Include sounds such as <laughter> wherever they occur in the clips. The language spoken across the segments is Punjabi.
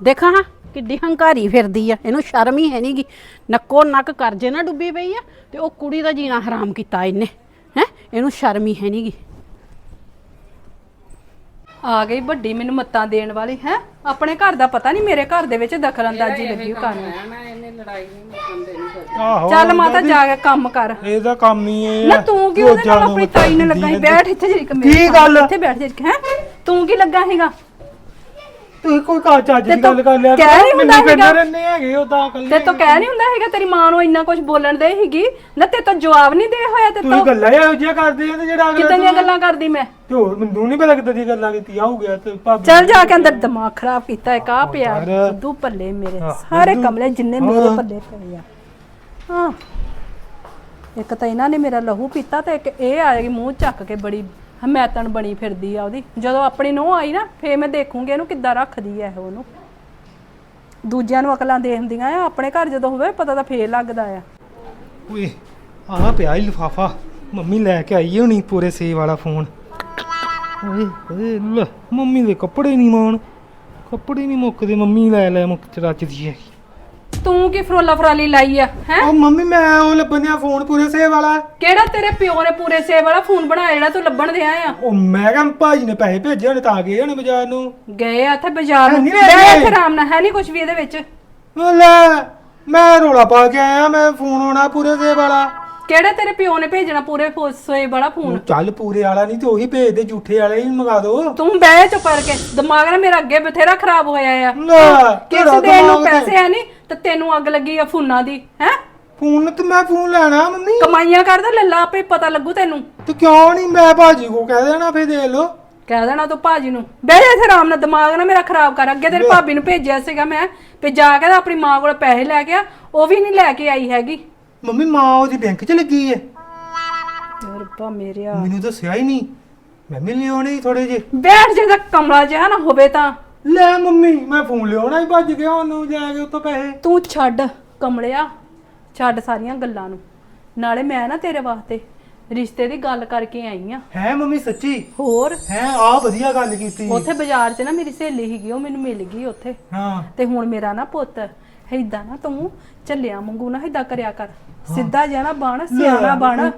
ਦੇਖਾਂ ਹਾਂ ਕਿੱਡੀ ਹੰਕਾਰੀ ਫਿਰਦੀ ਆ ਇਹਨੂੰ ਸ਼ਰਮ ਹੀ ਹੈ ਨਹੀਂਗੀ ਨੱਕੋ ਨੱਕ ਕਰਜੇ ਨਾ ਡੁੱਬੀ ਪਈ ਆ ਤੇ ਉਹ ਕੁੜੀ ਦਾ ਜੀਣਾ ਹਰਾਮ ਕੀਤਾ ਇਹਨੇ ਹੈ? ਇਹਨੂੰ ਸ਼ਰਮ ਹੀ ਹੈ ਨਹੀਂਗੀ ਆ ਗਈ ਵੱਡੀ ਮੈਨੂੰ ਮੱਤਾਂ ਦੇਣ ਵਾਲੀ ਹੈ? ਆਪਣੇ ਘਰ ਦਾ ਪਤਾ ਨਹੀਂ ਮੇਰੇ ਘਰ ਦੇ ਵਿੱਚ ਦਖਲ ਅੰਦਾਜ਼ੀ ਲੱਗੀ ਹੋਈ ਕਰਨ ਆਹੋ ਚੱਲ ਮਾਤਾ ਜਾ ਕੇ ਕੰਮ ਕਰ। ਇਹਦਾ ਕੰਮ ਹੀ ਇਹ ਨਾ ਤੂੰ ਕੀ ਉਹਦੇ ਨਾਲ ਰੋਜ਼ਾਂ ਨੂੰ ਆਪਣੀ ਤਾਈ ਨਾਲ ਲੱਗਾ ਸੀ? ਬੈਠ ਇੱਥੇ ਜਿਹੜੀ ਕੀ ਗੱਲ? ਇੱਥੇ ਬੈਠ ਜਿਹੜੀ ਹੈ? ਤੂੰ ਕੀ ਲੱਗਾ ਸੀਗਾ? ਤੁਸੀਂ ਕੋਈ ਕਾ ਚੱਜ ਦੀ ਗੱਲ ਕਰ ਲਿਆ ਕਹਿ ਨਹੀਂ ਹੁੰਦਾ ਹੈਗਾ। ਰਹਿੰਦੇ ਹੈਗੇ ਉਹ ਤਾਂ ਕੱਲ ਤੇ ਤੂੰ ਕਹਿ ਨਹੀਂ ਹੁੰਦਾ ਹੈਗਾ ਤੇਰੀ ਮਾਂ ਨੂੰ ਇੰਨਾ ਕੁਝ ਬੋਲਣ ਦੇ ਸੀਗੀ ਨਾ ਤੇ ਤਾਂ ਜਵਾਬ ਨਹੀਂ ਦੇ ਹੋਇਆ ਤੇ ਤੂੰ ਗੱਲਾਂ ਇਹੋ ਜਿਹੀਆਂ ਕਰਦੇ ਆ ਤੇ ਜਿਹੜਾ ਅਗਲਾ ਕਿਦਾਂ ਦੀਆਂ ਗੱਲਾਂ ਕਰਦੀ ਮੈਂ ਤੇ ਹੋਰ ਮੈਨੂੰ ਨਹੀਂ ਪਤਾ ਕਿੱਦਾਂ ਦੀਆਂ ਗੱਲਾਂ ਕੀਤੀਆਂ ਹੋ ਗਿਆ ਤੇ ਭਾਬੀ ਚੱਲ ਜਾ ਕੇ ਅੰਦਰ ਦਿਮਾਗ ਖਰਾਬ ਕੀਤਾ ਹੈ ਕਾ ਪਿਆ। ਦੂ ਪੱਲੇ ਮੇਰੇ ਸਾਰੇ। ਕਮਲੇ ਜਿੰਨੇ ਮੇਰੇ। ਪੱਲੇ ਪਏ ਆ ਹਾਂ ਇੱਕ ਤਾਂ ਇਹਨਾਂ ਨੇ ਮੇਰਾ ਲਹੂ ਪੀਤਾ ਤੇ ਇੱਕ ਇਹ ਆ ਗਈ ਮੂੰਹ ਚੱਕ ਕੇ ਬੜੀ ਹਮੈਤਨ ਬਣੀ ਫਿਰਦੀ ਆ ਉਹਦੀ। ਜਦੋਂ ਆਪਣੀ ਨੂੰਹ ਆਈ ਨਾ, ਫੇਰ ਮੈਂ ਦੇਖੂੰਗੀ ਇਹਨੂੰ ਕਿੱਦਾਂ ਰੱਖਦੀ ਐ ਉਹਨੂੰ। ਦੂਜਿਆਂ ਨੂੰ ਅਕਲਾਂ ਦੇ ਹੁੰਦੀਆਂ ਆ, ਆਪਣੇ ਘਰ ਜਦੋਂ ਹੋਵੇ ਪਤਾ ਤਾਂ ਫੇਰ ਲੱਗਦਾ ਆ। ਓਏ, ਆਹ ਪਿਆ ਹੀ ਲਿਫਾਫਾ। ਮੰਮੀ ਲੈ ਕੇ ਆਈ ਹੋਣੀ ਪੂਰੇ ਸੇ ਵਾਲਾ ਫੋਨ। ਓਏ ਓਏ, ਲੈ, ਮੰਮੀ ਦੇ ਕੱਪੜੇ ਨਹੀਂ ਮਾਣ। ਕੱਪੜੇ ਨਹੀਂ ਮੁੱਕਦੇ, ਮੰਮੀ ਲੈ ਲੈ ਮੁੱਕ ਚ ਰੱਜਦੀ ਹੈ ਤੂੰ ਕੀ ਫਰੋਲਾ ਫਰਾਲੀ ਲਾਈ ਆ ਹੈ? ਉਹ ਮੰਮੀ ਮੈਂ ਉਹ ਲੱਭਣਿਆ ਫੋਨ ਪੂਰੇ ਸੇ ਵਾਲਾ। ਕਿਹੜਾ ਤੇਰੇ ਪਿਓ ਨੇ ਪੂਰੇ ਸੇਬ ਵਾਲਾ ਫੋਨ ਬਣਾਇਆ ਜਿਹੜਾ ਤੂੰ ਲੱਭਣ ਦੇ ਆਇਆ ਉਹ ਮੈਂ ਕਿਹਾ ਭਾਜੀ ਨੇ ਪੈਸੇ ਭੇਜੇ ਹੋਣੇ ਤਾਂ ਗਏ ਹੋਣੇ ਬਾਜ਼ਾਰ ਨੂੰ। ਗਏ ਆ ਇੱਥੇ ਬਾਜ਼ਾਰ ਨੂੰ। ਨਹੀਂ ਲੈ ਇੱਥੇ ਆਰਾਮ ਨਾਲ ਹੈ ਨਹੀਂ ਕੁਝ ਵੀ ਇਹਦੇ ਵਿੱਚ। ਉਹ ਲੈ ਮੈਂ ਰੋਲਾ ਪਾ ਕੇ ਆਇਆ ਮੈਂ ਫੋਨ ਆਉਣਾ ਪੂਰੇ ਸੇ ਵਾਲਾ। ਕਿਹੜਾ ਤੇਰੇ ਪਿਓ ਨੇ ਭੇਜਣਾ ਪੂਰੇ ਫੋਸੋਏ ਵਾਲਾ ਫੋਨ? ਚੱਲ ਪੂਰੇ ਵਾਲਾ ਨਹੀਂ ਤੇ ਉਹੀ ਭੇਜ ਦੇ ਝੂਠੇ ਵਾਲੇ ਹੀ ਮੰਗਾ ਦੋ। ਤੂੰ ਬਹਿ ਚੁੱਪ ਕਰਕੇ। ਦਿਮਾਗ ਨਾ ਮੇਰਾ ਅੱਗੇ ਬਥੇਰਾ ਖਰਾਬ ਹੋਇਆ ਆ। ਕਿਸ ਤੇਰਾ ਦੇ ਨੂੰ ਤੇ- ਪੈਸੇ ਆ ਨਹੀਂ ਤੇ ਤੈਨੂੰ ਅੱਗ ਲੱਗੀ ਆ ਫੋਨਾਂ ਦੀ ਹੈ? ਫੋਨ ਤੇ ਮੈਂ ਫੋਨ ਲੈਣਾ ਮੰਮੀ। ਕਮਾਈਆਂ ਕਰਦਾ ਲੱਲਾ ਆਪੇ ਪਤਾ ਲੱਗੂ ਤੈਨੂੰ। ਤੇ ਕਿਉਂ ਨਹੀਂ ਮੈਂ ਭਾਜੀ ਕੋ ਕਹਿ ਦੇਣਾ ਫੇਰ ਦੇ ਲੋ ਕਹਿ ਦੇਣਾ ਤੂੰ ਭਾਜੀ ਨੂੰ। ਬਹਿ ਜਾ ਇੱਥੇ ਆਰਾਮ ਨਾਲ ਦਿਮਾਗ ਨਾ ਮੇਰਾ ਖਰਾਬ ਕਰ। ਅੱਗੇ ਤੇਰੀ ਭਾਬੀ ਨੂੰ ਭੇਜਿਆ ਸੀਗਾ ਮੈਂ ਵੀ ਜਾ ਕੇ ਤਾਂ ਆਪਣੀ ਮਾਂ ਕੋਲ ਪੈਸੇ ਲੈ ਕੇ ਆ ਉਹ ਵੀ ਨਹੀਂ ਲੈ ਕੇ ਆਈ ਹੈਗੀ। ਮੰਮੀ ਮਾਂ ਉਹਦੀ ਬੈਂਕ 'ਚ ਲੱਗੀ ਏ। ਰੱਬਾ ਮੇਰਿਆ ਮੈਨੂੰ ਦੱਸਿਆ ਹੀ ਨਹੀਂ। ਮੈਂ ਵੀ ਲਿਆਉਣੇ ਥੋੜੇ ਜੇ ਬੈਠ ਜੇ ਤਾਂ ਕਮਲਾ ਜਿਹਾ ਨਾ ਹੋਵੇ ਤਾਂ। ਲੈ ਮੰਮੀ ਮੈਂ ਫੋਨ ਲਿਆਉਣਾ ਹੀ ਭੱਜ ਗਿਆ ਉਹਨੂੰ ਜਾ ਕੇ ਉੱਤੋਂ ਪੈਸੇ। ਤੂੰ ਛੱਡ ਕਮਲਿਆ ਛੱਡ ਸਾਰੀਆਂ ਗੱਲਾਂ ਨੂੰ। ਨਾਲੇ ਮੈਂ ਨਾ ਤੇਰੇ ਵਾਸਤੇ ਰਿਸ਼ਤੇ ਦੀ ਗੱਲ ਕਰਕੇ ਆਈ ਆ। ਹੈ ਮੰਮੀ ਸੱਚੀ? ਹੋਰ? ਹੈ ਆ ਵਧੀਆ ਗੱਲ ਕੀਤੀ। ਉੱਥੇ ਬਾਜ਼ਾਰ 'ਚ ਨਾ ਮੇਰੀ ਸਹੇਲੀ ਸੀਗੀ ਉਹ ਮੈਨੂੰ ਮਿਲ ਗਈ ਉੱਥੇ। ਹਾਂ। ਤੇ ਹੁਣ ਮੇਰਾ ਨਾ ਪੁੱਤ ਏਦਾਂ ਨਾ ਤੂੰ ਚੱਲਿਆ ਮੰਗੂ ਨਾ ਏਦਾਂ ਕਰਿਆ ਕਰ। ਸਿੱਧਾ ਨਾ ਬਣ ਸਿਆਣਾ ਬਣ।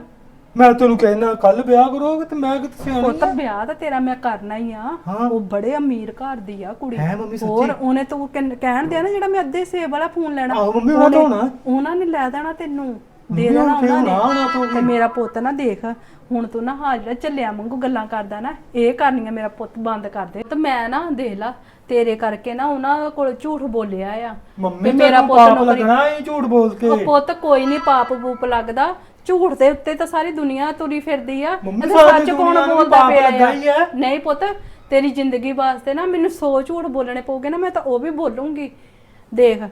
ਮੈਂ ਤੈਨੂੰ ਕਹਿਣਾ ਕੱਲ ਵਿਆਹ ਕਰੋਗੇ ਤੇ ਮੈਂ ਕਿੱਥੇ ਸਿਆਣੀ ਪੁੱਤ ਵਿਆਹ ਤਾਂ ਤੇਰਾ ਮੈਂ ਕਰਨਾ ਹੀ ਆ। ਹਾਂ। ਉਹ ਬੜੇ ਅਮੀਰ ਘਰ ਦੀ ਆ ਕੁੜੀ। ਹੈ ਮੰਮੀ ਸੱਚੀ? ਹੋਰ ਉਹਨੇ ਤੂੰ ਕਹਿੰ- ਕਹਿਣ ਦਿਆ ਨਾ ਜਿਹੜਾ ਮੈਂ ਅੱਧੇ ਸੇਬ ਵਾਲਾ ਫੋਨ ਲੈਣਾ। ਆਹੋ ਮੰਮੀ, ਉਹ ਉਹਨੇ- ਤਾਂ ਹੋਣਾ। ਉਹਨਾਂ ਨੇ ਲੈ ਦੇਣਾ ਤੈਨੂੰ। ਦੇ ਦੇਣਾ ਉਹ ਉਹਨਾਂ ਨੇ। ਤੇ ਮੇਰਾ ਪੁੱਤ ਨਾ ਦੇਖ ਹੁਣ ਤੂੰ ਨਾ ਹਾਜ਼ਰ ਚੱਲਿਆ ਵਾਂਗੂ ਗੱਲਾਂ ਕਰਦਾ ਨਾ ਇਹ ਕਰਨੀਆਂ ਮੇਰਾ ਪੁੱਤ ਬੰਦ ਕਰ ਦੇ। ਤੇ ਮੈਂ ਨਾ ਦੇਖ ਲਾ ਤੇਰੇ ਕਰਕੇ ਨਾ ਉਹਨਾਂ ਕੋਲ ਝੂਠ ਬੋਲਿਆ ਆ। ਮੰਮੀ ਵੀ ਮੇਰਾ ਪੁੱਤ ਪਾਪ ਨੌਕਰੀ ਲੱਗਣਾ ਇਹ ਝੂਠ ਬੋਲ ਕੇ। ਉਹ ਪੁੱਤ ਕੋਈ ਨਹੀਂ ਪਾਪ ਬੂਪ ਲੱਗਦਾ। ਝੂਠ ਦੇ ਉੱਤੇ ਤਾਂ ਸਾਰੀ ਦੁਨੀਆ ਤੁਰੀ ਫਿਰਦੀ ਆ। ਮੰਮੀ, ਇਹਦੇ ਸਾਰੀ ਸੱਚ ਕੌਣ ਨੂੰ ਬੋਲਦਾ ਪਾਪ ਪਿਆ ਲੱਗਾ ਹੀ ਆ। ਹੈ। ਨਹੀਂ ਪੁੱਤ ਤੇਰੀ ਜ਼ਿੰਦਗੀ ਵਾਸਤੇ ਨਾ ਮੈਨੂੰ ਸੌ ਝੂਠ ਬੋਲਣੇ ਪਊਗੇ ਨਾ ਮੈਂ ਤਾਂ ਉਹ ਵੀ ਬੋਲੂੰਗੀ। ਦੇਖ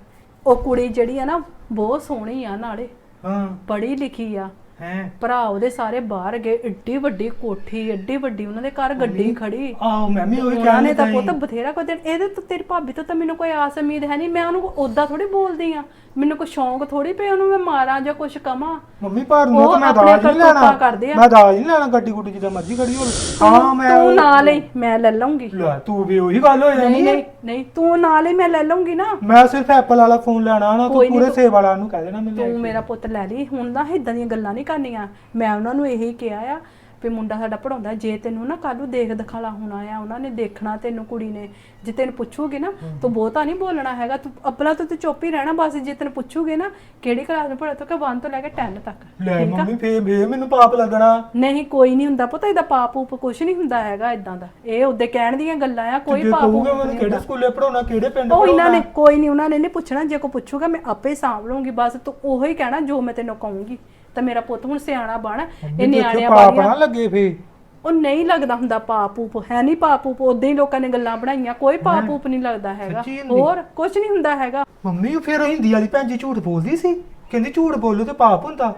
ਉਹ ਕੁੜੀ ਜਿਹੜੀ ਆ ਨਾ ਬਹੁਤ ਸੋਹਣੀ ਆ ਨਾਲੇ। ਹਾਂ। ਪੜ੍ਹੀ ਲਿਖੀ ਆ। ਹੈ। ਭਰਾ ਉਹਦੇ ਸਾਰੇ ਬਾਹਰ ਗਏ ਏਡੀ ਵੱਡੀ ਕੋਠੀ ਏਡੀ ਵੱਡੀ ਉਹਨਾਂ ਦੇ ਘਰ ਗੱਡੀ ਖੜੀ। ਆਹੋ ਮੈਂ ਵੀ ਉਹੀ ਉਹਨਾਂ ਨੇ ਤਾਂ ਪੁੱਤ ਬਥੇਰਾ ਕੋਈ ਦਿਨ ਇਹਦੇ ਤੋਂ ਤੇਰੀ ਭਾਬੀ ਤੋਂ ਤਾਂ ਮੈਨੂੰ ਕੋਈ ਆਸ ਉਮੀਦ ਹੈ ਨਹੀਂ ਮੈਂ ਉਹਨੂੰ ਉਦਾਂ ਥੋੜੀ ਬੋਲਦੀ ਆ ਮੈਨੂੰ ਕੋਈ ਸ਼ੌਂਕ ਥੋੜੀ ਪਿਆ ਉਹਨੂੰ ਮੈਂ ਮਾਰਾਂ ਜਾਂ ਕੁਝ ਕਵਾਂ। ਮੰਮੀ ਪਰ ਨੂੰ ਉਹ ਤਾਂ ਮੈਂ ਆਪਣੇ ਦਾਜ ਨਹੀਂ ਕਰਤੂਤਾਂ ਲੈਣਾ। ਕਰਦੇ ਆ। ਮੈਂ ਦਾਜ ਨਹੀਂ ਲੈਣਾ ਗੱਡੀ ਗੁੱਡੀ ਜਿੱਦਾਂ ਮਰਜ਼ੀ ਖੜੀ ਹੋਵੇ। ਹਾਂ ਮੈਂ ਤੂੰ ਨਾ ਲਈ ਮੈਂ ਲੈ ਲਵਾਂਗੀ ਲੈ ਤੂੰ ਵੀ ਉਹੀ ਗੱਲ ਹੋ ਨਹੀਂ ਜਾਣੀ ਨਹੀਂ ਨਹੀਂ ਤੂੰ ਨਾ ਲਈ ਮੈਂ ਲੈ ਲਵਾਂਗੀ ਨਾ। ਮੈਂ ਸਿਰਫ ਐਪਲ ਵਾਲਾ ਫੋਨ ਲੈਣਾ ਨਾ ਤੂੰ ਕੋਈ ਨੀ ਪੂਰੇ ਸੇਬ ਵਾਲਾ ਨੂੰ ਕਹਿ ਦੇਣਾ ਮੈਨੂੰ ਤੂੰ ਮੇਰਾ ਪੁੱਤ ਲੈ ਲਈ ਹੁਣ ਨਾ ਇਦਾਂ ਦੀਆਂ ਗੱਲਾਂ ਨਹੀਂ ਕਰਨੀਆਂ। ਮੈਂ ਉਹਨਾਂ ਨੂੰ ਇਹੀ ਕਿਹਾ ਆ ਵੀ ਮੁੰਡਾ ਸਾਡਾ ਪੜਾਉਂਦਾ ਜੇ ਤੈਨੂੰ ਨਾ ਕੱਲ੍ਹ ਨੂੰ ਦੇਖ ਦਿਖਾਲਾ ਹੋਣਾ ਆ ਉਹਨਾਂ ਨੇ ਦੇਖਣਾ ਤੈਨੂੰ ਕੁੜੀ ਨੇ ਜੇ ਤੈਨੂੰ ਪੁੱਛੂਗੀ ਨਾ ਤੂੰ ਬਹੁਤਾ ਨਹੀਂ ਬੋਲਣਾ ਹੈਗਾ ਤੂੰ ਆਪਣਾ ਤਾਂ ਤੂੰ ਚੁੱਪ ਹੀ ਰਹਿਣਾ ਬਸ ਜੇ ਤੈਨੂੰ ਪੁੱਛੂਗੇ ਨਾ ਕਿਹੜੀ ਕਲਾਸ ਨੂੰ ਪੜ੍ਹਦਾ ਤੂੰ ਕਿ 1 ਤੋਂ ਲੈ ਕੇ 10 ਤੱਕ ਲੈ ਮੰਮੀ ਫੇਰ ਫੇਰ ਮੈਨੂੰ ਪਾਪ ਲੱਗਣਾ। ਨਹੀਂ ਕੋਈ ਨਹੀਂ ਹੁੰਦਾ ਪਤਾ ਇਹਦਾ ਪਾਪ ਉਪ ਕੁਛ ਨਹੀਂ ਹੁੰਦਾ ਹੈਗਾ ਇਦਾਂ ਦਾ। ਇਹ ਉਹਦੇ ਕਹਿਣ ਦੀਆਂ ਗੱਲਾਂ ਆ ਕੋਈ ਪਾਪ ਮੈਨੂੰ ਨਹੀਂ ਕਿਹੜੇ ਸਕੂਲੇ ਪੜਾਉਣਾ ਕਿਹੜੇ ਪਿੰਡ ਉਹ ਇਹਨਾਂ ਨੇ ਕੋਈ ਨਹੀਂ ਉਹਨਾਂ ਨੇ ਨਹੀਂ ਪੁੱਛਣਾ ਜੇ ਕੋ ਪੁੱਛੂਗਾ ਮੈਂ ਆਪੇ ਸਾਂਭ ਲਵਾਂਗੀ ਬਸ ਤੂੰ ਉਹੋ ਕਹਿਣਾ ਜੋ ਮੈਂ ਤੈਨੂੰ ਕਹੂੰਗੀ। ਤਾਂ ਮੇਰਾ ਪੁੱਤ ਹੁਣ ਸਿਆਣਾ ਬਣ ਇਹ ਨਿਆਣਿਆਂ ਪਾਪ ਲੱਗੇ ਫੇ। ਉਹ ਨਹੀਂ ਲੱਗਦਾ ਹੁੰਦਾ ਪਾਪ ਊਪ ਹੈ ਨਹੀਂ ਪਾਪ ਊਪ ਉਦਾਂ ਹੀ ਲੋਕਾਂ ਨੇ ਗੱਲਾਂ ਬਣਾਈਆਂ ਕੋਈ ਪਾਪ ਊਪ ਨਹੀਂ ਲੱਗਦਾ ਹੈਗਾ ਸੱਚੀ ਹੁੰਦੀ? ਹੋਰ ਕੁਝ ਨਹੀਂ ਹੁੰਦਾ ਹੈਗਾ। ਮੰਮੀ ਉਹ ਫੇਰ ਹਿੰਦੀ ਵਾਲੀ ਭੈਣ ਜੀ ਝੂਠ ਬੋਲਦੀ ਸੀ? ਕਹਿੰਦੀ ਝੂਠ ਬੋਲੋ ਤੇ ਪਾਪ ਹੁੰਦਾ।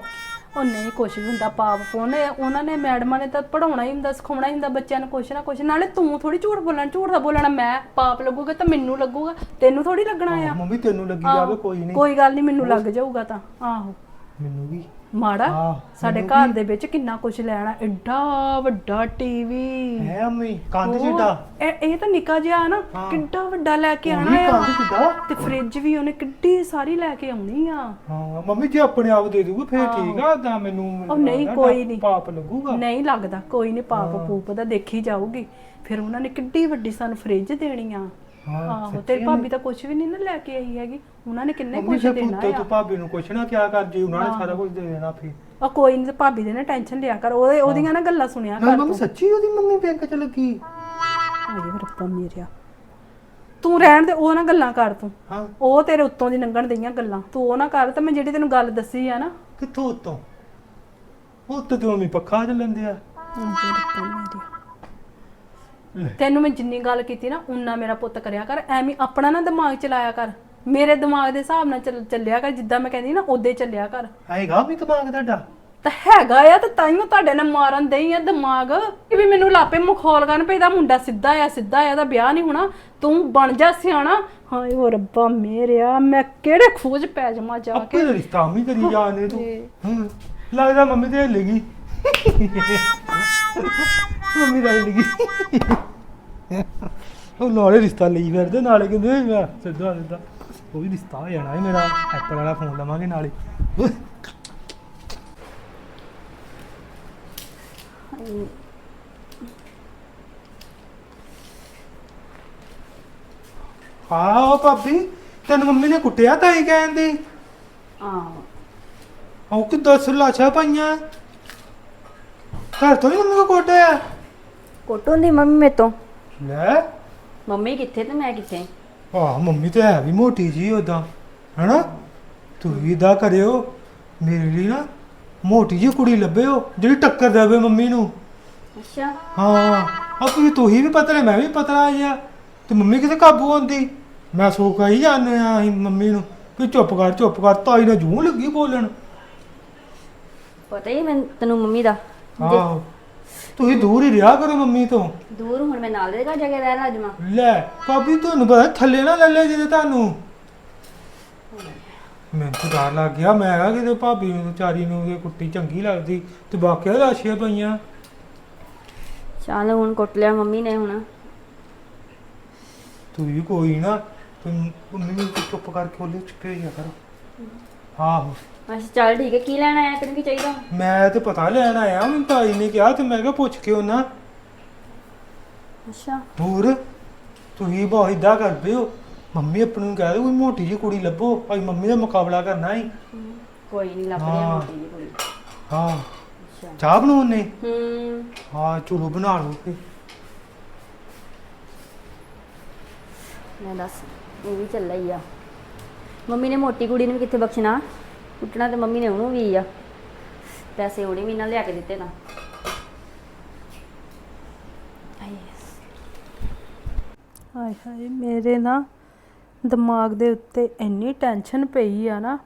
ਉਹ ਨਹੀਂ ਕੁਝ ਵੀ ਹੁੰਦਾ ਪਾਪ ਪੋਨੇ ਉਹਨਾਂ ਨੇ ਮੈਡਮਾਂ ਨੇ ਤਾਂ ਪੜਾਉਣਾ ਹੀ ਹੁੰਦਾ ਸਿਖਾਉਣਾ ਹੀ ਹੁੰਦਾ ਬੱਚਿਆਂ ਨੂੰ ਕੁਛ ਨਾ ਕੁਛ ਨਾਲੇ ਤੂੰ ਥੋੜੀ ਝੂਠ ਬੋਲਣਾ ਝੂਠ ਦਾ ਬੋਲਣਾ ਮੈਂ ਪਾਪ ਲੱਗੂਗਾ ਤਾਂ ਮੈਨੂੰ ਲੱਗੂਗਾ ਤੈਨੂੰ ਥੋੜੀ ਲੱਗਣਾ ਆ। ਮੰਮੀ ਤੈਨੂੰ ਲੱਗੀ ਜਾਵੇ ਕੋਈ ਨਹੀਂ। ਕੋਈ ਗੱਲ ਨਹੀਂ ਮੈਨੂੰ ਲੱਗ ਜਾਊਗਾ ਤਾਂ ਆਹੋ। ਮੈਨੂੰ ਵੀ। ਮਾੜਾ ਸਾਡੇ ਮੈਨੂੰ ਘਰ ਦੇ ਵਿੱਚ ਕਿੰਨਾ ਕੁਝ ਲੈਣਾ ਐਡਾ ਵੱਡਾ ਟੀਵੀ ਹੈ ਅੰਮੀ ਕੰਧ ਜਿੱਡਾ ਇਹ ਇਹ ਤਾਂ ਨਿੱਕਾ ਜਿਹਾ ਨਾ ਹਾਂ। ਕਿੱਡਾ ਵੱਡਾ ਲੈ ਕੇ ਆਣਾ ਆ। ਕੰਧ ਜਿੱਡਾ ਤੇ ਫ੍ਰਿਜ ਵੀ ਉਹਨੇ ਕਿੱਡੀ ਸਾਰੀ ਲੈ ਕੇ ਆਉਣੀ ਆ। ਹਾਂ ਮੰਮੀ ਜੇ ਆਪਣੇ ਆਪ ਦੇ ਦੂਗਾ ਫੇਰ ਠੀਕ ਆ ਤਾਂ ਮੈਨੂੰ ਉਹ ਨਹੀਂ, ਲੱਗਦਾ ਕੋਈ ਨਹੀਂ। ਪਾਪ ਲੱਗੂਗਾ। ਨਹੀਂ ਲੱਗਦਾ ਕੋਈ ਨਹੀਂ ਪਾਪ ਪੂਪ ਦਾ ਦੇਖੀ ਜਾਊਗੀ। ਫਿਰ ਉਹਨਾਂ ਨੇ ਕਿੱਡੀ ਵੱਡੀ ਸਾਨੂੰ ਫ੍ਰਿਜ ਦੇਣੀ ਆ। ਆਹੋ ਤੇਰੀ ਭਾਬੀ ਤਾਂ ਕੁਝ ਵੀ ਨਹੀਂ ਨਾ ਲੈ ਕੇ ਆਈ ਹੈਗੀ। ਉਹਨਾਂ ਨੇ ਕਿੰਨੇ ਕੁਝ ਦੇਣਾ ਆ ਤੂੰ ਭਾਬੀ ਨੂੰ ਕੁਛ ਨਾ ਕਿਆ ਕਰ ਜੀ ਉਹਨਾਂ ਨੇ ਸਾਰਾ ਕੁਝ ਦੇ ਦੇਣਾ ਫੇਰ। ਉਹ ਕੋਈ ਨਹੀਂ ਭਾਬੀ ਦੇ ਨਾ ਟੈਨਸ਼ਨ ਲਿਆ ਕਰ। ਉਹਦੇ ਉਹਦੀਆਂ ਨਾ ਗੱਲਾਂ ਸੁਣਿਆ ਕਰ ਮੰਮੀ ਤੂੰ। ਸੱਚੀ ਉਹਦੀ ਮੰਮੀ ਬੈਂਕ ਚ ਲੱਗੀ? ਆਏ ਰੱਬਾ ਮੇਰਿਆ ਤੂੰ ਰਹਿਣ ਦੇ ਉਹ ਨਾ ਗੱਲਾਂ ਕਰ ਤੂੰ। ਹਾਂ। ਉਹ ਤੇਰੇ ਉੱਤੋਂ ਦੀ ਲੰਘਣ ਦਈਆਂ ਗੱਲਾਂ। ਤੂੰ ਉਹ ਨਾ ਕਰ ਤੇ ਮੈਂ ਜਿਹੜੀ ਤੈਨੂੰ ਗੱਲ ਦੱਸੀ ਆ ਨਾ। ਕਿੱਥੋਂ ਉਤੋਂ? ਉੱਤੇ ਤੇ ਮੰਮੀ ਪੱਖਾ ਚੱਲਣ ਦਿਆ। ਆਏ ਰੱਬਾ ਮੇਰਿਆ ਤੈਨੂੰ ਮੈਂ ਜਿੰਨੀ ਗੱਲ ਕੀਤੀ ਨਾ ਉਨਾ ਮੇਰਾ ਪੁੱਤ ਕਰਿਆ ਕਰ। ਐਵੇਂ ਆਪਣਾ ਨਾ ਦਿਮਾਗ ਚਲਾਇਆ ਕਰ। ਮੇਰੇ ਦਿਮਾਗ ਦੇ ਹਿਸਾਬ ਨਾਲ ਚੱਲ- ਚੱਲਿਆ ਕਰ ਜਿੱਦਾਂ ਮੈਂ ਕਹਿੰਦੀ ਨਾ ਉਦੇ ਚੱਲਿਆ ਕਰ। ਆਏਗਾ ਵੀ ਦਿਮਾਗ ਤੁਹਾਡਾ? ਤਾਂ ਹੈਗਾ ਆ ਤੇ ਤਾਈਓ ਤੁਹਾਡੇ ਨਾਲ ਮਾਰਨ ਦੇਈ ਆ ਦਿਮਾਗ। ਕਿ ਵੀ ਮੈਨੂੰ ਲਾਪੇ ਮਖੌਲ ਕਰਨ ਪਈ ਦਾ ਮੁੰਡਾ ਸਿੱਧਾ ਆ ਸਿੱਧਾ ਆ ਦਾ ਵਿਆਹ ਨਹੀਂ ਹੋਣਾ। ਤੂੰ ਬਣ ਜਾ ਸਿਆਣਾ। ਹਾਏ ਓ ਰੱਬਾ ਮੇਰਿਆ ਮੈਂ ਕਿਹੜੇ ਖੋਜ ਪੈ ਜਾਵਾਂ ਜਾ ਕੇ। ਦਾ ਰਿਸ਼ਤਾ ਵੀ ਕਰੀ ਜਾਣੇ ਤੂੰ। ਹੂੰ ਲੱਗਦਾ ਮੰਮੀ ਤੇ ਹਿੱਲੇਗੀ <laughs> ਮੰਮੀ ਦਾ ਹਿੱਲੇਗੀ ਉਹ ਨਾਲੇ ਰਿਸ਼ਤਾ ਲਈ ਫਿਰਦੇ ਨਾਲੇ ਕਹਿੰਦੇ ਮੈਂ ਸਿੱਧਾ ਸਿੱਧਾ ਉਹ ਵੀ ਰਿਸ਼ਤਾ ਹੋ ਜਾਣਾ ਹੈ ਮੇਰਾ ਐਪਲ ਵਾਲਾ ਫੋਨ ਲਵਾਂਗੇ ਨਾਲੇ। ਹਾਂ ਉਹ ਭਾਬੀ ਤੈਨੂੰ ਮੰਮੀ ਨੇ ਕੁੱਟਿਆ ਤਾਂ ਹੀ ਕਹਿੰਦੀ ਆਹੋ। ਉਹ ਕਿ ਦਸ ਲਾਛਾ ਪਾਈਆਂ? ਘਰ ਤੋਂ ਨਹੀਂ ਮੰਮੀ ਕੋ ਕੁੱਟਿਆ? ਕੋਟੋਂ ਦੀ ਮੰਮੀ ਮੇ ਤੋਂ। ਲੈ? ਮੰਮੀ ਕਿੱਥੇ ਤੇ ਮੈਂ ਕਿੱਥੇ? ਆਹ ਮੰਮੀ ਤੇ ਹੈ ਵੀ ਮੋਟੀ ਜੀ ਉਦਾਂ ਹੈਨਾ? ਤੂੰ ਵੀ ਇਦਾਂ ਕਰਿਓ ਮੇਰੇ ਲਈ ਨਾ ਮੋਟੀ ਜੀ ਕੁੜੀ ਲੱਭਿਓ ਜਿਹੜੀ ਟੱਕਰ ਦੇਵੇ ਮੰਮੀ ਨੂੰ। ਅੱਛਾ। ਹਾਂ ਆਪ ਵੀ ਤੂੰ ਹੀ ਵੀ ਪਤਲਾ ਮੈਂ ਵੀ ਪਤਲਾ ਜਿਹਾ ਤੇ ਮੰਮੀ ਕਿਤੇ ਕਾਬੂ ਆਉਂਦੀ? ਮੈਂ ਸੋ ਕਹੀ ਜਾਂਦੇ ਆ ਅਸੀਂ ਮੰਮੀ ਨੂੰ ਵੀ ਚੁੱਪ ਕਰ ਚੁੱਪ ਕਰ ਤਾਈ ਨੇ ਜੂੰ ਲੱਗੀ ਬੋਲਣ। ਪਤਾ ਹੀ ਮੈਂ ਤੈਨੂੰ ਮੰਮੀ ਦਾ। ਆਹੋ। ਤੁਸੀਂ ਦੂਰ ਹੀ ਰਿਹਾ ਕਰੋ ਮੰਮੀ ਤੋਂ। ਦੂਰ ਹੁਣ ਮੈਂ ਨਾਲ ਦੇ ਘਰ ਜਾ ਕੇ ਰਹਿਣ ਲੈ ਭਾਬੀ ਤੁਹਾਨੂੰ ਪਤਾ ਥੱਲੇ ਨਾ ਲੈ ਲੈ ਜਿਹਦੇ ਤੁਹਾਨੂੰ। ਮੈਨੂੰ ਤਾਂ ਡਰ ਲੱਗ ਗਿਆ ਮੈਂ ਕਿਹਾ ਕਿਤੇ ਭਾਬੀ ਨੂੰ ਵਿਚਾਰੀ ਨੂੰ ਉਹਦੀ ਕੁੱਟੀ ਚੰਗੀ ਲੱਗਦੀ ਤੇ ਬਾਕੀ ਲਾਸ਼ੀਆਂ ਪਈਆਂ। ਚੱਲ ਹੁਣ ਕੁੱਟ ਲਿਆ ਮੰਮੀ ਨੇ ਹੁਣ। ਤੂੰ ਵੀ ਕੋਈ ਨਾ ਤੂੰ ਮੰਮੀ ਨੂੰ ਚੁੱਪ ਕਰਕੇ ਉਹਲੇ ਚੁੱਪੇ ਜਾ ਕਰੋ। ਆਹੋ। ਅੱਛਾ ਚੱਲ ਠੀਕ ਹੈ ਕੀ ਲੈਣਾ ਆਇਆ ਤੈਨੂੰ ਕੀ ਚਾਹੀਦਾ? ਮੈਂ ਤੇ ਪਤਾ ਲੈਣ ਆਇਆ ਮੈਨੂੰ ਤਾਈ ਨੇ ਕਿਹਾ ਤੇ ਮੈਂ ਕਿਹਾ ਪੁੱਛ ਕੇ ਉਹਨਾਂ। ਅੱਛਾ। ਹੋਰ ਤੁਸੀਂ ਬਹੁਤ ਇਦਾਂ ਕਰਦੇ ਹੋ। ਮੰਮੀ ਆਪਣੀ ਨੂੰ ਕਹਿ ਦੋ ਕੋਈ ਮੋਟੀ ਜਿਹੀ ਕੁੜੀ ਲੱਭੋ ਭਾਈ ਮੰਮੀ ਦਾ ਮੁਕਾਬਲਾ ਕਰਨਾ ਹੀ ਕੋਈ ਨਹੀਂ ਲੱਭ ਹਾਂ। ਮੋਟੀ ਜਿਹੀ ਕੁੜੀ। ਹਾਂ। ਅੱਛਾ। ਚਾਹ ਬਣਾਉਣੇ ਹੂੰ। ਹਾਂ ਚਲੋ ਬਣਾ ਲਓ ਫੇ ਮੈਂ ਦੱਸ ਇਹ ਵੀ ਚੱਲਾ ਹੀ ਆ। ਮੰਮੀ ਨੇ ਮੋਟੀ ਕੁੜੀ ਨੂੰ ਵੀ ਕਿੱਥੇ ਬਖਸ਼ਣਾ? ਕੁੱਟਣਾ ਤੇ ਮੰਮੀ ਨੇ ਉਹਨੂੰ ਵੀ ਆ। ਪੈਸੇ ਉਹਨੇ ਵੀ ਨਾ ਲਿਆ ਕੇ ਦਿੱਤੇ ਨਾ। ਹਾਏ ਹਾਏ, ਮੇਰੇ ਨਾ ਦਿਮਾਗ ਦੇ ਉੱਤੇ ਇੰਨੀ ਟੈਨਸ਼ਨ ਪਈ ਆ ਨਾ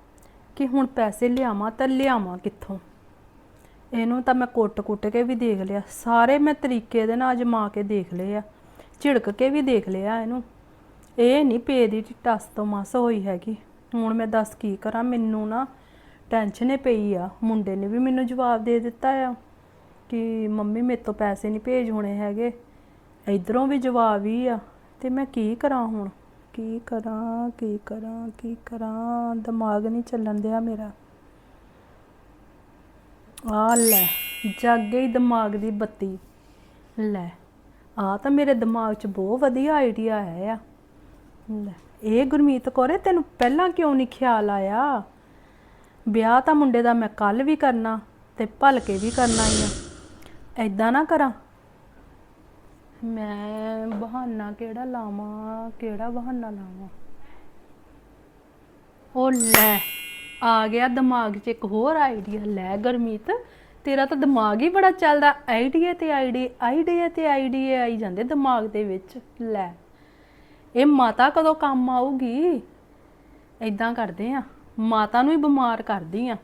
ਕਿ ਹੁਣ ਪੈਸੇ ਲਿਆਵਾਂ ਤਾਂ ਲਿਆਵਾਂ ਕਿੱਥੋਂ। ਇਹਨੂੰ ਤਾਂ ਮੈਂ ਕੁੱਟ-ਕੁੱਟ ਕੇ ਵੀ ਦੇਖ ਲਿਆ। ਸਾਰੇ ਮੈਂ ਤਰੀਕੇ ਦੇ ਨਾਲ ਅਜਮਾ ਕੇ ਦੇਖ ਲਏ ਆ। ਝਿੜਕ ਕੇ ਵੀ ਦੇਖ ਲਿਆ ਇਹਨੂੰ। ਇਹ ਨਹੀਂ ਪੇ ਦੀ ਟਸ ਤੋਂ ਮਸ ਹੋਈ ਹੈਗੀ। ਹੁਣ ਮੈਂ ਦੱਸ ਕੀ ਕਰਾਂ, ਮੈਨੂੰ ਨਾ ਟੈਨਸ਼ਨ ਹੀ ਪਈ ਆ। ਮੁੰਡੇ ਨੇ ਵੀ ਮੈਨੂੰ ਜਵਾਬ ਦੇ ਦਿੱਤਾ ਆ ਕਿ ਮੰਮੀ ਮੇਰੇ ਤੋਂ ਪੈਸੇ ਨਹੀਂ ਭੇਜ ਹੋਣੇ ਹੈਗੇ। ਇਧਰੋਂ ਵੀ ਜਵਾਬ ਹੀ ਆ। ਤੇ ਮੈਂ ਕੀ ਕਰਾਂ ਹੁਣ? ਕੀ ਕਰਾਂ ਕੀ ਕਰਾਂ ਕੀ ਕਰਾਂ? ਦਿਮਾਗ ਨਹੀਂ ਚੱਲਣ ਦਿਆ ਮੇਰਾ। ਆ ਲੈ, ਜਗ ਗਈ ਦਿਮਾਗ ਦੀ ਬੱਤੀ। ਲੈ ਆ ਤਾਂ ਮੇਰੇ ਦਿਮਾਗ 'ਚ ਬਹੁਤ ਵਧੀਆ ਆਈਡੀਆ ਹੈ ਆ। ਲੈ, ਇਹ ਗੁਰਮੀਤ ਕੋਰੇ ਤੈਨੂੰ ਪਹਿਲਾਂ ਕਿਉਂ ਨਹੀਂ ਖਿਆਲ ਆਇਆ? ਵਿਆਹ ਤਾਂ ਮੁੰਡੇ ਦਾ ਮੈਂ ਕੱਲ ਵੀ ਕਰਨਾ ਤੇ ਭਲਕੇ ਵੀ ਕਰਨਾ ਹੀ ਆ। ਐਦਾਂ ਨਾ ਕਰਾਂ। ਮੈਂ ਬਹਾਨਾ ਕਿਹੜਾ ਲਾਵਾਂ, ਕਿਹੜਾ ਬਹਾਨਾ ਲਾਵਾਂ? ਉਹ ਲੈ, ਆ ਗਿਆ ਦਿਮਾਗ 'ਚ ਇੱਕ ਹੋਰ ਆਈਡੀਆ ਲੈ ਗਰਮੀਤ, ਤੇਰਾ ਤਾਂ ਦਿਮਾਗ ਹੀ ਬੜਾ ਚੱਲਦਾ। ਆਈਡੀਆ ਤੇ ਆਈਡੀਆ ਆਈਡੀਆ ਤੇ ਆਈਡੀਆ ਆਈ ਜਾਂਦੇ ਦਿਮਾਗ ਦੇ ਵਿੱਚ। ਲੈ, ਇਹ ਮਾਤਾ ਕਦੋਂ ਕੰਮ ਆਊਗੀ? ਇਦਾਂ ਕਰਦੇ ਆ। ਮਾਤਾ ਨੂੰ ਹੀ ਬਿਮਾਰ ਕਰਦੀ ਆ।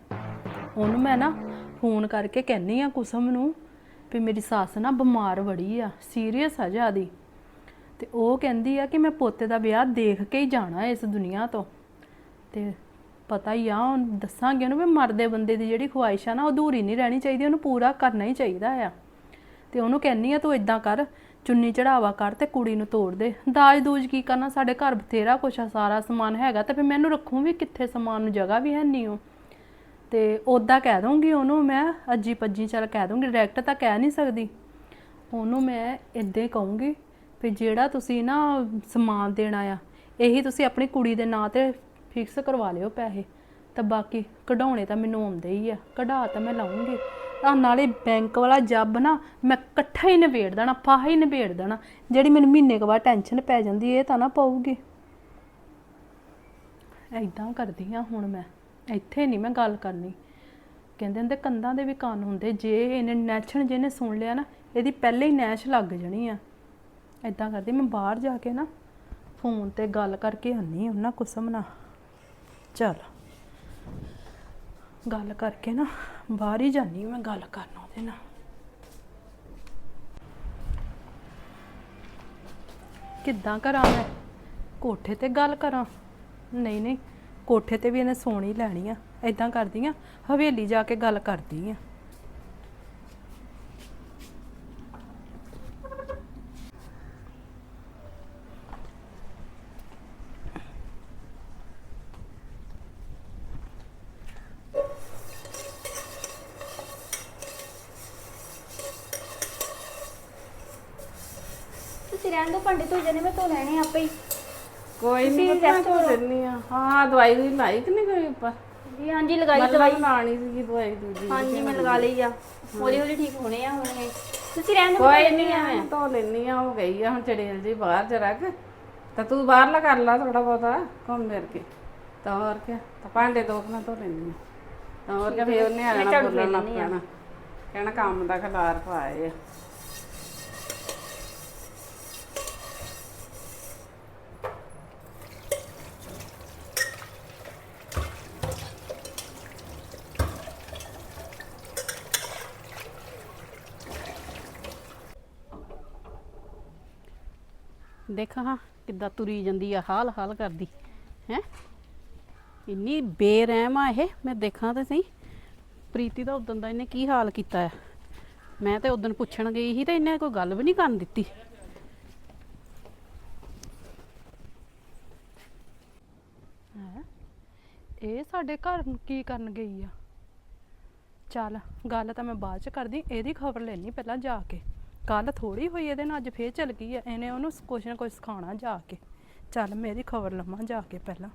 ਉਹਨੂੰ ਮੈਂ ਨਾ ਫੋਨ ਕਰਕੇ ਕਹਿੰਨੀ ਆ ਕੁਸਮ ਨੂੰ ਵੀ ਮੇਰੀ ਸੱਸ ਨਾ ਬਿਮਾਰ ਵੜੀ ਆ ਸੀਰੀਅਸ ਆ ਜਿਆਦੀ। ਤੇ ਉਹ ਕਹਿੰਦੀ ਆ ਕਿ ਮੈਂ ਪੋਤੇ ਦਾ ਵਿਆਹ ਦੇਖ ਕੇ ਹੀ ਜਾਣਾ ਇਸ ਦੁਨੀਆ ਤੋਂ। ਤੇ ਪਤਾ ਹੀ ਆ, ਹੁਣ ਦੱਸਾਂਗੇ ਉਹਨੂੰ ਵੀ ਮਰਦੇ ਬੰਦੇ ਦੀ ਜਿਹੜੀ ਖੁਆਇਸ਼ ਆ ਨਾ, ਉਹ ਅਧੂਰੀ ਨਹੀਂ ਰਹਿਣੀ ਚਾਹੀਦੀ, ਉਹਨੂੰ ਪੂਰਾ ਕਰਨਾ ਹੀ ਚਾਹੀਦਾ ਆ। ਤੇ ਉਹਨੂੰ ਕਹਿੰਨੀ ਆ, ਤੂੰ ਇਦਾਂ ਕਰ ਚੁੰਨੀ ਚੜਾਵਾ ਕਰ ਤੇ ਕੁੜੀ ਨੂੰ ਤੋੜ ਦੇ। ਦਾਜ ਦੂਜ ਕੀ ਕਰਨਾ? ਸਾਡੇ ਘਰ ਬਥੇਰਾ ਕੁਛ ਆ, ਸਾਰਾ ਸਮਾਨ ਹੈਗਾ ਤੇ ਫਿਰ ਮੈਨੂੰ ਰੱਖੂ ਵੀ ਕਿੱਥੇ ਸਮਾਨ ਨੂੰ ਜਗ੍ਹਾ ਵੀ ਹੈ ਨਹੀਂ ਉਹ। ਤੇ ਉਦਾਂ ਕਹਿ ਦੂੰਗੀ ਉਹਨੂੰ ਮੈਂ, ਅੱਜੀ ਪੱਜੀ ਚੱਲ ਕਹਿ ਦੂੰਗੀ ਡਾਇਰੈਕਟ ਤਾਂ ਕਹਿ ਨਹੀਂ ਸਕਦੀ। ਉਹਨੂੰ ਮੈਂ ਇਦਾਂ ਹੀ ਕਹੂੰਗੀ ਵੀ ਜਿਹੜਾ ਤੁਸੀਂ ਨਾ ਸਮਾਨ ਦੇਣਾ ਆ ਇਹੀ ਤੁਸੀਂ ਆਪਣੀ ਕੁੜੀ ਦੇ ਨਾਂ ਤੇ ਫਿਕਸ ਕਰਵਾ ਲਿਓ ਪੈਸੇ। ਤਾਂ ਬਾਕੀ ਕਢਾਉਣੇ ਤਾਂ ਮੈਨੂੰ ਆਉਂਦੇ ਹੀ ਆ, ਕਢਾ ਤਾਂ ਮੈਂ ਲਾਉਂਗੀ। ਆ ਨਾਲੇ ਬੈਂਕ ਵਾਲਾ ਜੱਬ ਨਾ ਮੈਂ ਇਕੱਠਾ ਹੀ ਨਿਬੇੜ ਦੇਣਾ, ਫਾਹਾ ਹੀ ਨਿਬੇੜ ਦੇਣਾ। ਜਿਹੜੀ ਮੈਨੂੰ ਮਹੀਨੇ ਕੁ ਬਾਅਦ ਟੈਨਸ਼ਨ ਪੈ ਜਾਂਦੀ, ਇਹ ਤਾਂ ਨਾ ਪਊਗੀ। ਐਦਾਂ ਕਰਦੀ ਆ ਹੁਣ ਮੈਂ। ਇੱਥੇ ਨਹੀਂ ਮੈਂ ਗੱਲ ਕਰਨੀ। ਕਹਿੰਦੇ ਹੁੰਦੇ ਕੰਧਾਂ ਦੇ ਵੀ ਕੰਨ ਹੁੰਦੇ। ਜੇ ਇਹਨੇ ਨੈਛਣ ਜਿਹਨੇ ਸੁਣ ਲਿਆ ਨਾ, ਇਹਦੀ ਪਹਿਲੇ ਹੀ ਨੈਸ਼ ਲੱਗ ਜਾਣੀ ਆ। ਐਦਾਂ ਕਰਦੀ, ਮੈਂ ਬਾਹਰ ਜਾ ਕੇ ਨਾ ਫੋਨ ਤੇ ਗੱਲ ਕਰਕੇ ਆਨੀ ਉਹਨਾਂ ਕੁਸਮ ਨਾਲ ਚਲ। ਗੱਲ ਕਰਕੇ ਨਾ, ਬਾਹਰ ਹੀ ਜਾਨੀ ਮੈਂ ਗੱਲ ਕਰਨ ਉਹਦੇ ਨਾਲ। ਕਿੱਦਾਂ ਕਰਾਂ ਮੈਂ? ਕੋਠੇ ਤੇ ਗੱਲ ਕਰਾਂ? ਨਹੀਂ ਨਹੀਂ, ਕੋਠੇ ਤੇ ਵੀ ਇਹਨੇ ਸੋਣੀ ਲੈਣੀ ਆ। ਐਦਾਂ ਕਰਦੀ ਆ, ਹਵੇਲੀ ਜਾ ਕੇ ਗੱਲ ਕਰਦੀ ਆ ਤੁਸੀਂ ਰਹਿਣ ਦੋ ਭਾਂਡੇ ਧੋ ਜਾਣੇ ਮੈਂ ਧੋ ਲੈਣੇ ਆਪੇ ਹੀ। ਕੋਈ ਨਹੀਂ ਤੁਸੀਂ ਪਤਾ rest ਹੋ ਕਰੋ। ਲੈਣੀ ਆ। ਹਾਂ ਦਵਾਈ ਵੀ ਲਾਈ ਕਿ ਨਹੀਂ ਕੋਈ ਉੱਪਰ ਜੀ ਹਾਂਜੀ ਲਗਾਈ ਮਤਲਬ ਦਵਾਈ। ਲਾਣੀ ਸੀਗੀ ਦਵਾਈ ਦੂਜੀ। ਹਾਂਜੀ ਮੈਂ ਲਗਾ ਲਈ ਆ। ਹੌਲੀ ਹੌਲੀ ਠੀਕ ਹੋਣੇ ਆ ਹੁਣੇ ਤੁਸੀਂ ਰਹਿਣ ਦੋ ਕੋਈ ਨਹੀਂ ਆ। ਧੋ ਲੈਣੀ ਆ ਹੋ ਗਈ ਆ ਹੁਣ ਚੜੇਲ ਜੀ ਬਾਹਰ ਜਰਾ ਕੁ। ਤਾਂ ਤੂੰ ਬਾਹਰਲਾ ਕਰ ਲਾ ਥੋੜਾ ਬਹੁਤਾ ਘੁੰਮ ਫਿਰ ਕੇ। ਤਾਂ ਹੋਰ ਕੀ ਤਾਂ ਭਾਂਡੇ ਦੋ ਕੁ ਮੈਂ ਧੋ ਲੈਣੀ ਆ। ਤਾਂ ਹੋਰ ਕੀ ਫੇਰ ਉਹਨੇ ਆ ਮੈਂ ਜਾਣਾ ਝਾੜੂ ਬੋਲਣ। ਪੈਣਾ ਕਹਿਣਾ ਕੰਮ ਦਾ ਖਲਾਰ ਪਾਏ ਆ। ਦੇਖ ਹਾਂ ਕਿੱਦਾਂ ਤੁਰੀ ਜਾਂਦੀ ਆ, ਹਾਲ ਹਾਲ ਕਰਦੀ। ਹੈ? ਇੰਨੀ ਬੇਰਹਿਮ ਆ ਇਹ, ਮੈਂ ਦੇਖਾਂ ਤੇ ਸਹੀ। ਪ੍ਰੀਤੀ ਦਾ ਉਦੋਂ ਦਾ ਇਹਨੇ ਕੀ ਹਾਲ ਕੀਤਾ ਆ? ਮੈਂ ਤੇ ਉਦੋਂ ਪੁੱਛਣ ਗਈ ਸੀ ਤੇ ਇਹਨੇ ਕੋਈ ਗੱਲ ਵੀ ਨਹੀਂ ਕਰਨ ਦਿੱਤੀ। ਹੈਂ? ਇਹ ਸਾਡੇ ਘਰ ਨੂੰ ਕੀ ਕਰਨ ਗਈ ਆ? ਚੱਲ, ਗੱਲ ਤਾਂ ਮੈਂ ਬਾਅਦ ਚ ਕਰਦੀ, ਇਹਦੀ ਖਬਰ ਲੈਣੀ ਪਹਿਲਾਂ ਜਾ ਕੇ। ਕੱਲ ਥੋੜੀ ਹੋਈ ਇਹਦੇ ਨਾਲ ਅੱਜ ਫੇਰ ਚਲ ਗਈ ਆ ਇਹਨੇ ਉਹਨੂੰ ਕੁਛ ਨਾ ਕੁਛ ਸਿਖਾਉਣਾ ਜਾ ਕੇ। ਚੱਲ ਮੇਰੀ ਖਬਰ ਲਵਾਂ ਜਾ ਕੇ ਪਹਿਲਾਂ।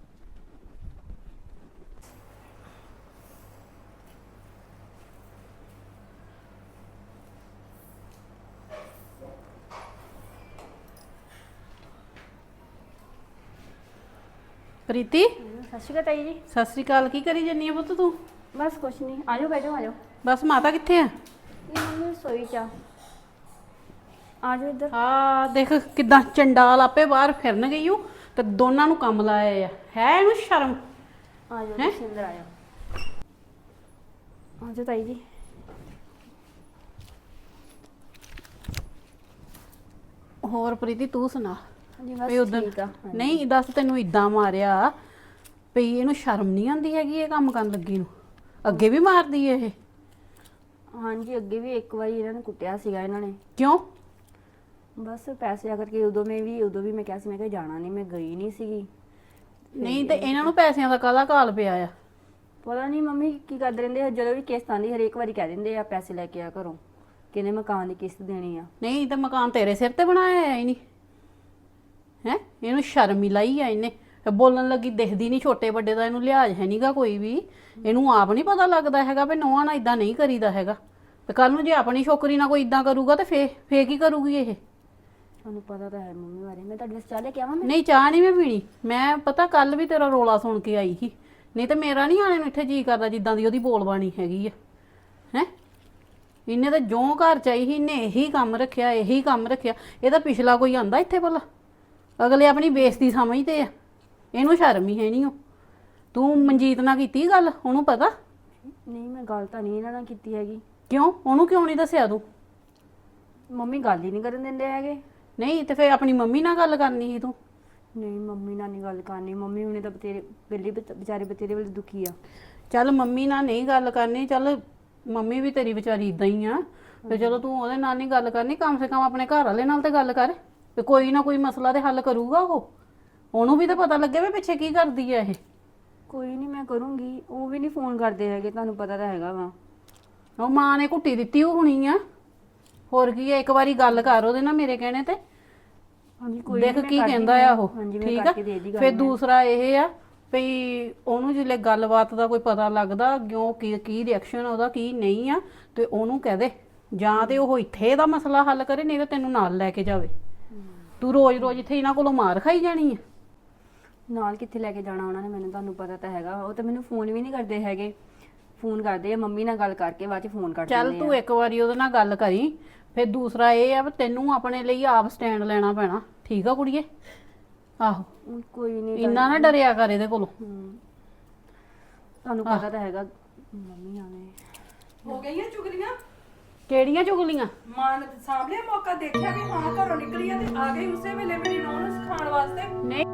ਪ੍ਰੀਤੀ? ਸਤਿ ਸ਼੍ਰੀ ਅਕਾਲ ਤਾਈ ਜੀ। ਸਤਿ ਸ੍ਰੀ ਅਕਾਲ ਕੀ ਕਰੀ ਜੰਨੀ ਆ ਪੁੱਤ ਤੂੰ? ਬਸ ਕੁਛ ਨਹੀਂ ਆਜੋ ਬੈਠੋ ਆਜੋ ਬਸ ਮਾਤਾ ਕਿੱਥੇ ਆ? ਇਹ ਮੰਮੀ ਸੋਈ ਚ ਆ ਆਜੋ ਇੱਧਰ। ਆ ਦੇਖ ਕਿਦਾਂ ਚੰਡਾਲ ਆਪੇ ਬਾਹਰ ਫਿਰਨ ਗਈ ਉਹ ਤੇ ਦੋਨਾਂ ਨੂੰ ਕੰਮ ਲਾਇਆ ਆ। ਹੈ ਇਹਨੂੰ ਸ਼ਰਮ? ਆਜੋ ਹੈਂ? ਤੁਸੀਂ ਅੰਦਰ ਆਜੋ। ਆਜੋ ਤਾਈ ਜੀ। ਹੋਰ ਪ੍ਰੀਤੀ ਤੂੰ ਸੁਣਾ। ਹਾਂਜੀ ਵੀ ਠੀਕ ਆ। ਨਹੀਂ ਦੱਸ ਤੈਨੂੰ ਇਦਾਂ ਮਾਰਿਆ ਪਈ ਇਹਨੂੰ ਸ਼ਰਮ ਨਹੀਂ ਆਉਂਦੀ ਹੈਗੀ ਇਹ ਕੰਮ ਕਰਨ ਲੱਗੀ ਨੂੰ। ਅੱਗੇ ਵੀ ਮਾਰਦੀ ਹੈ ਇਹ। ਹਾਂਜੀ ਅੱਗੇ ਵੀ ਇੱਕ ਵਾਰੀ ਇਹਨਾਂ ਨੇ ਕੁੱਟਿਆ ਸੀਗਾ ਇਹਨਾਂ ਨੇ। ਕਿਉਂ? ਬਸ ਪੈਸੇ ਆ ਕਰਕੇ ਉਦੋਂ ਮੈਂ ਵੀ ਉਦੋਂ ਵੀ ਮੈਂ ਕਿਹਾ ਸੀ ਮੈਂ ਕਿਹਾ ਜਾਣਾ ਨਹੀਂ ਮੈਂ ਗਈ ਨਹੀਂ ਸੀਗੀ। ਨਹੀਂ ਤੇ ਇਹਨਾਂ ਨੂੰ ਪੈਸਿਆਂ ਦਾ ਕਾਹਦਾ ਕਾਲ ਪਿਆ ਆ? ਪਤਾ ਨਹੀਂ ਮੰਮੀ ਕੀ ਕਰਦੇ ਰਹਿੰਦੇ ਆ ਜਦੋਂ ਵੀ ਕਿਸ਼ਤ ਆਉਂਦੀ ਹਰੇਕ ਵਾਰੀ ਕਹਿ ਦਿੰਦੇ ਆ ਪੈਸੇ ਲੈ ਕੇ ਆ ਘਰੋਂ ਕਿਨੇ ਮਕਾਨ ਦੀ ਕਿਸ਼ਤ ਦੇਣੀ ਆ। ਨਹੀਂ ਤੇ ਮਕਾਨ ਤੇਰੇ ਸਿਰ ਤੇ ਬਣਾਇਆ ਹੈ ਨਹੀਂ ਹੈ? ਇਹਨੂੰ ਸ਼ਰਮ ਹੀ ਲਾਈ ਆ ਇਹਨੇ। ਇਹ ਬੋਲਣ ਲੱਗੀ ਦਿਖਦੀ ਨਹੀਂ ਛੋਟੇ ਵੱਡੇ ਦਾ ਇਹਨੂੰ ਲਿਹਾਜ਼ ਹੈ ਨਹੀਂਗਾ ਕੋਈ ਵੀ। ਇਹਨੂੰ ਆਪ ਨਹੀਂ ਪਤਾ ਲੱਗਦਾ ਹੈਗਾ ਵੀ ਨੋਹਾਂ ਨਾਲ ਇਦਾਂ ਨਹੀਂ ਕਰੀਦਾ ਹੈਗਾ। ਤੇ ਕੱਲ ਨੂੰ ਜੇ ਆਪਣੀ ਛੋਕਰੀ ਨਾਲ ਕੋਈ ਇਦਾਂ ਕਰੂਗਾ ਤੇ ਫੇ ਫੇ ਕੀ ਕਰੂਗੀ ਇਹ? ਤੁਹਾਨੂੰ ਪਤਾ ਤਾਂ ਹੈ ਮੰਮੀ ਬਾਰੇ। ਮੈਂ ਤੁਹਾਡੇ ਵਾਸਤੇ ਚਾਹ ਲੈ ਕੇ ਆਵਾਂ ਮੈਂ? ਨਹੀਂ ਚਾਹ ਨਹੀਂ ਮੈਂ ਪੀਣੀ। ਮੈਂ ਪਤਾ ਕੱਲ ਵੀ ਤੇਰਾ ਰੋਲਾ ਸੁਣ ਕੇ ਆਈ ਸੀ। ਨਹੀਂ ਤੇ ਮੇਰਾ ਨਹੀਂ ਆਣੇ ਨੂੰ ਇੱਥੇ ਜੀ ਕਰਦਾ ਜਿੱਦਾਂ ਦੀ ਉਹਦੀ ਬੋਲਬਾਣੀ ਹੈਗੀ ਆ। ਹੈ? ਇਹਨੇ ਤਾਂ ਜੋ ਘਰ ਚਾਹੀ ਸੀ ਇਹਨੇ ਇਹੀ ਕੰਮ ਰੱਖਿਆ ਇਹੀ ਕੰਮ ਰੱਖਿਆ। ਇਹਦਾ ਪਿਛਲਾ ਕੋਈ ਆਂਦਾ ਇੱਥੇ ਭਲਾ। ਅਗਲੇ ਆਪਣੀ ਬੇਇੱਜ਼ਤੀ ਸਮਝਦੇ ਆ। ਇਹਨੂੰ ਸ਼ਰਮ ਹੀ ਹੈ ਨਹੀਂ ਉਹ। ਤੂੰ ਮਨਜੀਤ ਨਾਲ ਕੀਤੀ ਗੱਲ? ਉਹਨੂੰ ਪਤਾ? ਨਹੀਂ ਮੈਂ ਗੱਲ ਤਾਂ ਨਹੀਂ ਇਹਨਾਂ ਨਾਲ ਕੀਤੀ ਹੈਗੀ। ਕਿਉਂ? ਉਹਨੂੰ ਕਿਉਂ ਨਹੀਂ ਦੱਸਿਆ ਤੂੰ? ਮੰਮੀ ਗੱਲ ਹੀ ਨਹੀਂ ਕਰਨ ਦਿੰਦੇ ਹੈਗੇ। ਨਹੀਂ ਤੇ ਫੇਰ ਆਪਣੀ ਮੰਮੀ ਨਾਲ ਗੱਲ ਕਰਨੀ ਸੀ ਤੂੰ? ਨਹੀਂ ਮੰਮੀ ਨਾਲ ਨਹੀਂ ਗੱਲ ਕਰਨੀ। ਮੰਮੀ ਹੁਣੇ ਤਾਂ ਬਤੇਰੇ ਪਹਿਲੇ ਵਿਚਾਰੇ ਬਤੇਰੇ ਵੇਲੇ ਦੁਖੀ ਆ। ਚੱਲ ਮੰਮੀ ਨਾਲ ਨਹੀਂ ਗੱਲ ਕਰਨੀ ਚੱਲ ਮੰਮੀ ਵੀ ਤੇਰੀ ਵਿਚਾਰੀ ਇਦਾਂ ਹੀ ਆ। ਤੇ ਚਲੋ ਤੂੰ ਉਹਦੇ ਨਾਲ ਨਹੀਂ ਗੱਲ ਕਰਨੀ ਕਮ ਸੇ ਕਮ ਆਪਣੇ ਘਰ ਵਾਲੇ ਨਾਲ ਤੇ ਗੱਲ ਕਰ। ਤੇ ਕੋਈ ਨਾ ਕੋਈ ਮਸਲਾ ਤੇ ਹੱਲ ਕਰੂਗਾ ਉਹ। ਉਹਨੂੰ ਵੀ ਤਾਂ ਪਤਾ ਲੱਗੇ ਵੀ ਪਿੱਛੇ ਕੀ ਕਰਦੀ ਆ ਇਹ। ਕੋਈ ਨਹੀਂ ਮੈਂ ਕਰੂੰਗੀ। ਉਹ ਵੀ ਨਹੀਂ ਫੋਨ ਕਰਦੇ ਹੈਗੇ ਤੁਹਾਨੂੰ ਪਤਾ ਤਾਂ ਹੈਗਾ ਵਾ। ਉਹ ਮਾਂ ਨੇ ਘੁੱਟੀ ਦਿੱਤੀ ਉਹ ਹੁਣੀ ਆ। ਹੋਰ ਕੀ ਆ ਇੱਕ ਵਾਰੀ ਗੱਲ ਕਰ ਉਹਦੇ ਨਾਲ ਮੇਰੇ ਕਹਿਣੇ ਤੇ। ਹਾਂਜੀ ਕੋਈ ਦੇਖ ਕੀ ਕਹਿੰਦਾ ਆ ਉਹ ਠੀਕ ਆ? ਫਿਰ। ਦੂਸਰਾ ਇਹ ਆ ਵੀ ਉਹਨੂੰ ਜਿਲੇ ਗੱਲਬਾਤ ਦਾ ਕੋਈ ਪਤਾ ਲੱਗਦਾ ਕਿਉਂ ਕੀ ਕੀ ਰਿਐਕਸ਼ਨ ਉਹਦਾ ਕੀ ਨਹੀਂ ਆ ਤੇ ਉਹਨੂੰ ਕਹਿ ਦੇ। ਜਾਂ ਤੇ ਉਹ ਇੱਥੇ ਦਾ ਮਸਲਾ ਹੱਲ ਕਰੇ ਨਹੀਂ ਤਾਂ ਤੈਨੂੰ ਨਾਲ ਲੈ ਕੇ ਜਾਵੇ। ਤੂੰ ਰੋਜ਼-ਰੋਜ਼ ਇੱਥੇ ਇਹਨਾਂ ਕੋਲੋਂ ਮਾਰ ਖਾਈ ਜਾਣੀ ਆ। ਨਾਲ ਕਿੱਥੇ ਲੈ ਕੇ ਜਾਣਾ ਉਹਨਾਂ ਨੇ ਮੈਨੂੰ ਤੁਹਾਨੂੰ ਪਤਾ ਤਾਂ ਹੈਗਾ। ਉਹ ਤਾਂ ਮੈਨੂੰ ਫੋਨ ਵੀ ਨਹੀਂ ਕਰਦੇ ਹੈਗੇ। ਫੋਨ ਕਰਦੇ ਆ ਮੰਮੀ ਨਾਲ ਗੱਲ ਕਰਕੇ ਬਾਅਦ ਚ ਫੋਨ ਕਰ ਚੱਲ ਤੂੰ ਇੱਕ ਵਾਰੀ ਉਹਦੇ ਨਾਲ ਗੱਲ ਕਰੀ। ਫਿਰ ਦੂਸਰਾ ਇਹ ਆ ਵੀ ਤੈਨੂੰ ਆਪਣੇ ਲਈ ਆਪ ਸਟੈਂਡ ਲੈਣਾ ਪੈਣਾ। ਠੀਕ ਆ ਕੁੜੀਏ? ਆਹੋ। ਕੋਈ ਨਹੀਂ ਇੰਨਾ ਨਾ ਡਰਿਆ ਕਰ ਇਹਦੇ ਕੋਲੋਂ। ਤੁਹਾਨੂੰ ਪਤਾ ਤਾਂ ਹੈਗਾ ਮੰਮੀ ਆਣੇ ਹੋ ਗਈਆਂ ਚੁਗਲੀਆਂ? ਕਿਹੜੀਆਂ ਚੁਗਲੀਆਂ? ਮਾਂ ਨੇ ਸਾਹਮਣੇ ਮੌਕਾ ਦੇਖਿਆ ਵੀ ਹਾਂ ਘਰੋਂ ਨਿਕਲੀ ਆ ਤੇ ਆ ਗਈ ਉਸੇ ਵੇਲੇ ਮੇਰੀ ਨੂੰ ਸਿਖਾਉਣ ਵਾਸਤੇ। ਨਹੀਂ।